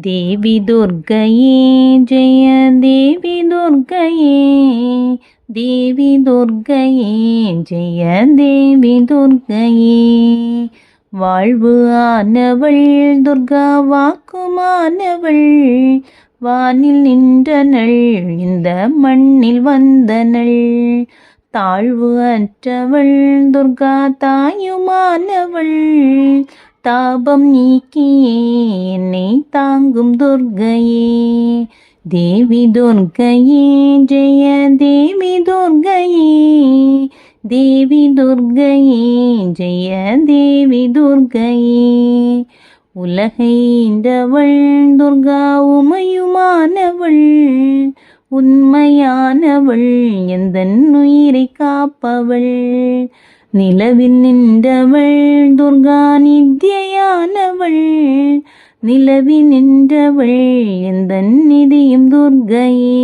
தேவி துர்க்கையே ஜெய தேவி துர்க்கையே தேவி துர்க்கையே ஜெய தேவி துர்க்கையே வாழ்வு ஆனவள் துர்கா வாக்குமானவள் வானில் நின்றனள் இந்த மண்ணில் வந்தனள் தாழ்வு அற்றவள் துர்கா தாயுமானவள். தாபம் நீக்கியே என்னை தாங்கும் துர்கையே. தேவி துர்கையே ஜெய தேவி துர்கையே. தேவி துர்கையே ஜெய தேவி துர்கையே. உலகைந்தவள் துர்கா உமையுமானவள். உண்மையானவள் எந்த உயிரை காப்பவள். நிலவில் நின்றவள் துர்கா நித்தியானவள் நிலவில் நின்றவள் எந்த நிதியும் துர்கையே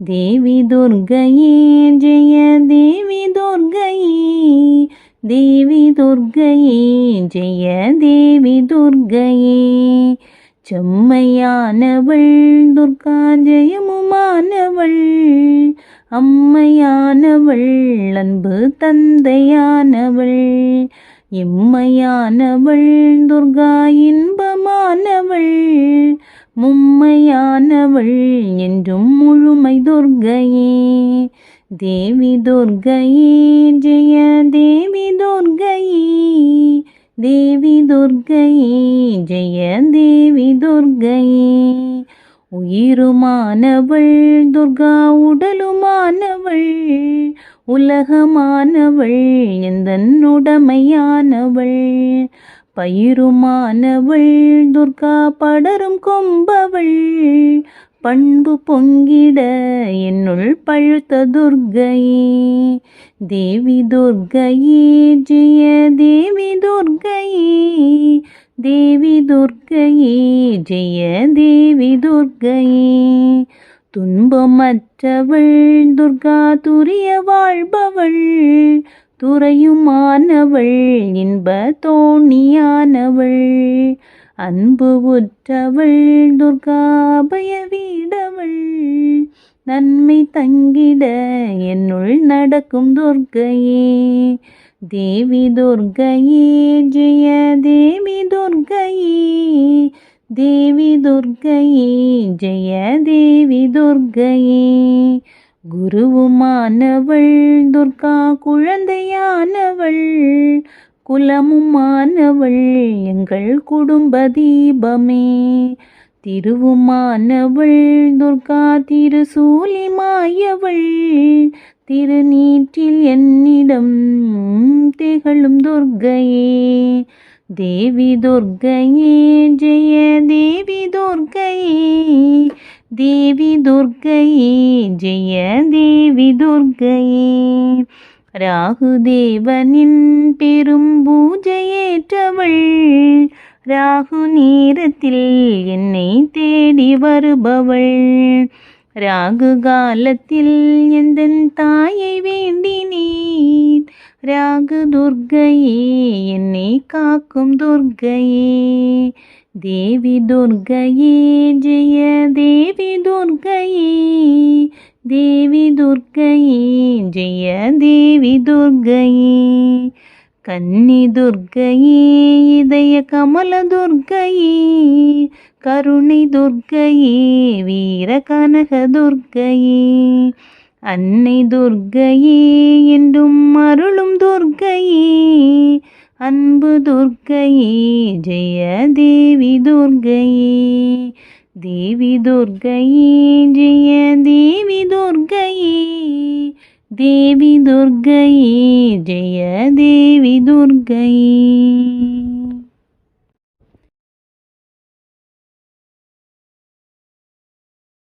தேவி துர்கையே ஜெய தேவி துர்கையே தேவி துர்கையே ஜெய தேவி துர்கையே செம்மையானவள் துர்கா ஜெயமுமானவள் அம்மையானவள் அன்பு தந்தையானவள். எம்மையானவள் துர்கா இன்பமானவள். மும்மையானவள் என்றும் முழுமை துர்கையே. தேவி துர்கையே ஜெய தேவி துர்கையே. தேவி துர்கையே ஜெய தேவி துர்கையே. உயிருமானவள் துர்கா உடலுமானவள் உலகமானவள் எந்த உடமையானவள் பயிருமானவள் துர்கா படரும் கொம்பவள் பண்பு பொங்கிட என்னுள் பழுத்த துர்கையே தேவி துர்கையே ஜெய தேவி துர்கையே தேவி துர்க்கையே ஜெய தேவி துர்க்கையே. துன்பமற்றவள் துர்கா துரிய வாழ்பவள். துறையுமானவள் இன்ப தோணியானவள். அன்பு உற்றவள் துர்காபய வீடவள் நன்மை தங்கிட என்னுள் நடக்கும் துர்க்கையே. தேவி துர்கையே ஜெய தேவி தேவி துர்கையே ஜெய தேவி துர்கையே. குருவுமானவள் துர்கா குழந்தையானவள். குலமுமானவள் எங்கள் குடும்ப தீபமே. திருவுமானவள் துர்கா திருசூலிமாயவள் திருநீற்றில் என்னிடம் திகழும் துர்கையே. தேவி துர்கையே ஜெய தேவி துர்கையே தேவி துர்கையே ஜெய தேவி துர்கையே. ராகு தேவனின் பெரும் பூஜையேற்றவள். ராகு நேரத்தில் என்னை தேடி வருபவள். ராகு காலத்தில் எந்த தாயை வேண்டினேன் ராகு துர்கையே என்னை காக்கும் துர்கையே தேவி துர்கையே ஜெய தேவி துர்கையே தேவி துர்கையே ஜெய தேவி துர்கையே கன்னி துர்கையே இதய கமல துர்கையே கருணை துர்க்கையே வீர கனக துர்க்கையே. அன்னை துர்க்கையே என்றும் அருளும் துர்க்கையே. அன்பு துர்க்கையே ஜெய தேவி துர்க்கையே. தேவி துர்க்கையே ஜெய தேவி துர்க்கையே. தேவி துர்க்கையே ஜெய தேவி துர்க்கையே.